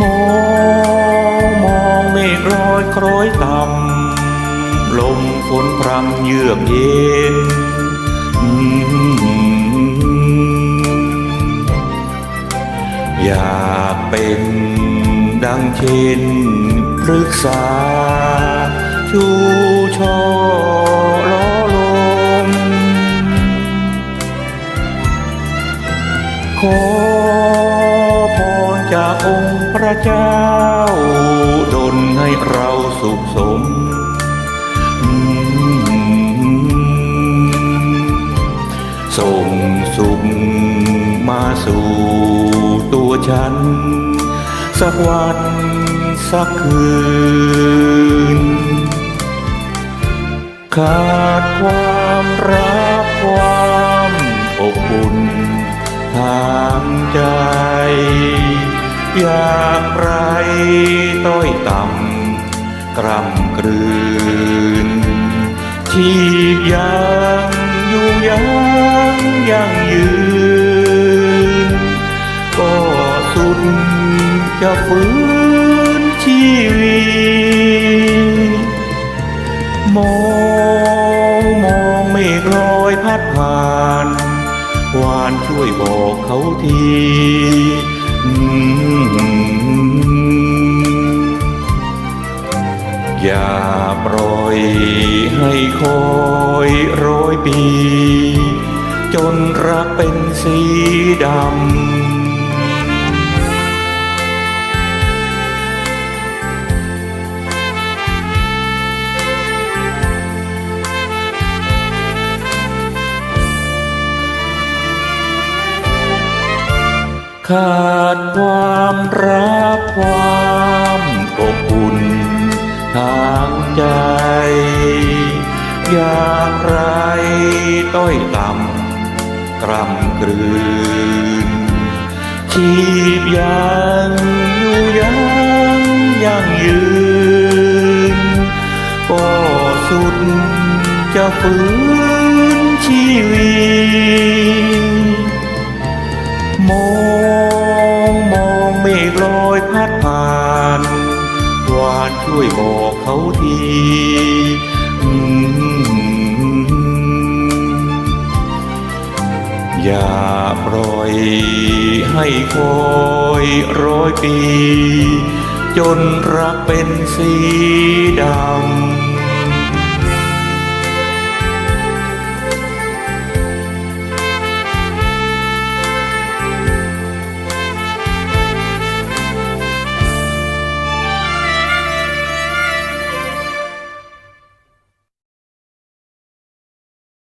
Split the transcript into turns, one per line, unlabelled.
มองมองเมฆลอยคล้อยต่ำลมฝนพรำเยือกเย็นอยากเป็นดังเช่นพฤกษา ชูช่อล้อลมขอ จากองค์พระเจ้า ดลให้เราสุขสม ส่งสุขมาสู่ตัวฉัน สักวันสักคืน ขาดความรักความอบอุ่นทางใจ อยากไรต้อยต่ำกรำกลืนชีพยังอยู่ยังยังยืน ก็สุดจะฟื้นชีวิตมองมองเมฆลอยพัดผ่าน วานช่วยบอกเขาที อย่าปล่อยให้คอยร้อยปี จนรักเป็นสีดำ ขาดความรักความอบอุ่นทางใจ อย่ากไรต้อยต่ำกรำกลืนชีพยังอยู่ยังยังยืน ก็สุดจะฟื้นชีวิต ช่วยบอกเขาทีอืมอย่าปล่อยให้คอยร้อยปี จนรักเป็นสีดำ